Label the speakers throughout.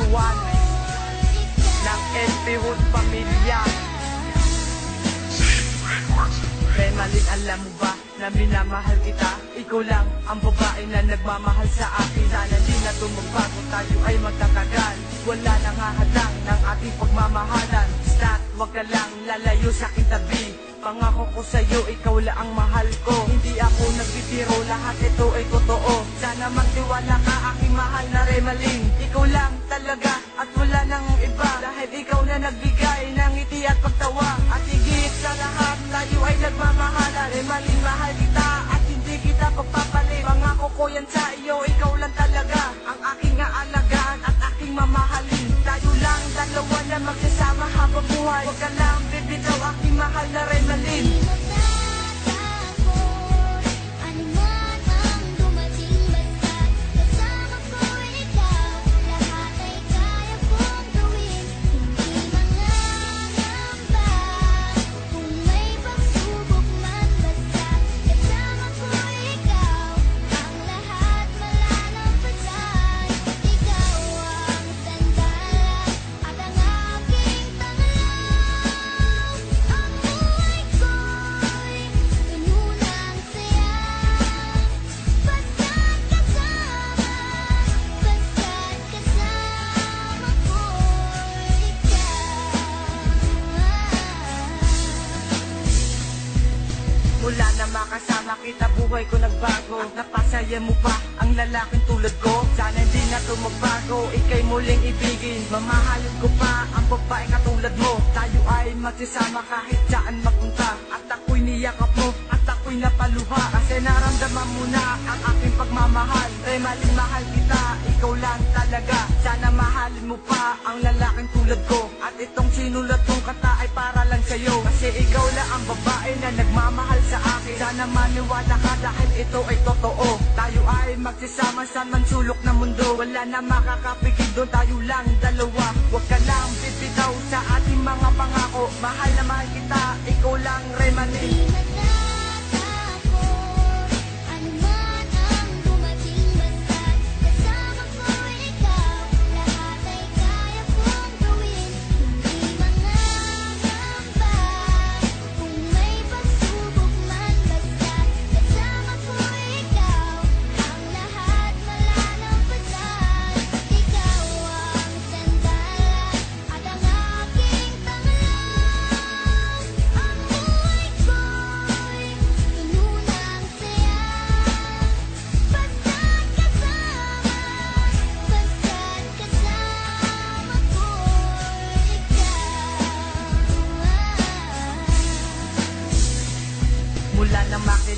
Speaker 1: one ng LP Hood Pamilya. Remalin, alam mo ba na minamahal kita? Ikaw lang ang babae na nagmamahal sa akin. Sana di na ito magbago, tayo ay magtatagal. Wala nang hahadang ng ating pagmamahalan. Stat, wag ka lang lalayo sa aking tabi Pangako ko sa'yo, ikaw lang ang mahal ko. Hindi ako nagbibiro, lahat ito ay totoo. Sana magtiwala ka, aking mahal na Remalin Ikaw lang talaga at wala nang iba. Dahil ikaw na nagbigay ng ngiti at pagtawa. At higit sa lahat, tayo ay nagmamahala. Remalin, mahal kita at hindi kita pagpapalit Pangako ko yan sa iyo, ikaw lang talaga Ang aking aalagaan at aking mamahalin. Tayo lang dalawa na magsasama habang buhay. Huwag ka lang bibitaw, aking mahal na Remalin makasama kita buhay ko nagbago? Napasaya mo pa ang lalaking tulad ko? Sana hindi na to Ika'y muling ibigin. Mamahalin ko pa ang babae katulad mo. Tayo ay magsasama kahit saan mapunta. At ako'y niyakap mo At ako'y napaluha. Kasi naramdaman mo na ang aking pagmamahal. Ay maling mahal kita Ikaw lang talaga. Sana mahalin mo pa ang lalaking tulad ko. At itong sinulat kong kata ay para sa'yo Kasi ikaw lang ang babae na nagmamahal sa akin. Sana maniwala ka dahil ito ay totoo. Tayo ay magsasama sa mansulok ng mundo. Wala na makakapigil doon. Tayo lang dalawa. Huwag ka lang bibitaw sa ating mga pangako. Mahal na mahal kita, ikaw lang Remanin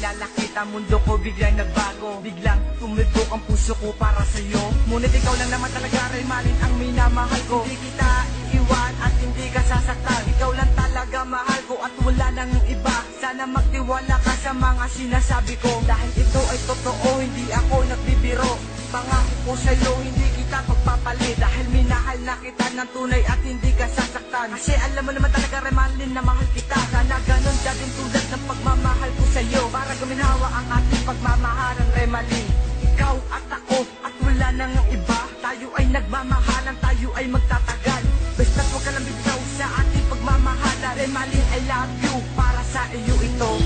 Speaker 1: nang makilala kita, mundo ko biglang nagbago. Biglang tumibok ang puso ko para sa'yo. Ngunit ikaw lang naman talaga, Remalin, ang minamahal ko. Hindi kita iiwan at hindi ka sasaktan. Ikaw lang talaga mahal ko at wala nang iba. Sana magtiwala ka sa mga sinasabi ko. Dahil ito ay totoo, hindi ako nagbibiro. Pangako ko sa'yo, hindi kita pagpapalit Dahil minahal na kita ng tunay at hindi ka sasaktan. Kasi alam mo naman talaga, Remalin, na mahal kita. Sana ganun ka tulad ng pagmamahal ko sa'yo. Para guminhawa ang ating pagmamahalan, Remalin Ikaw at ako at wala nang iba. Tayo ay nagmamahalan, tayo ay magtatagal. Basta't huwag ka lang bibitaw sa ating pagmamahalan Remalin, I love you, para sa iyo ito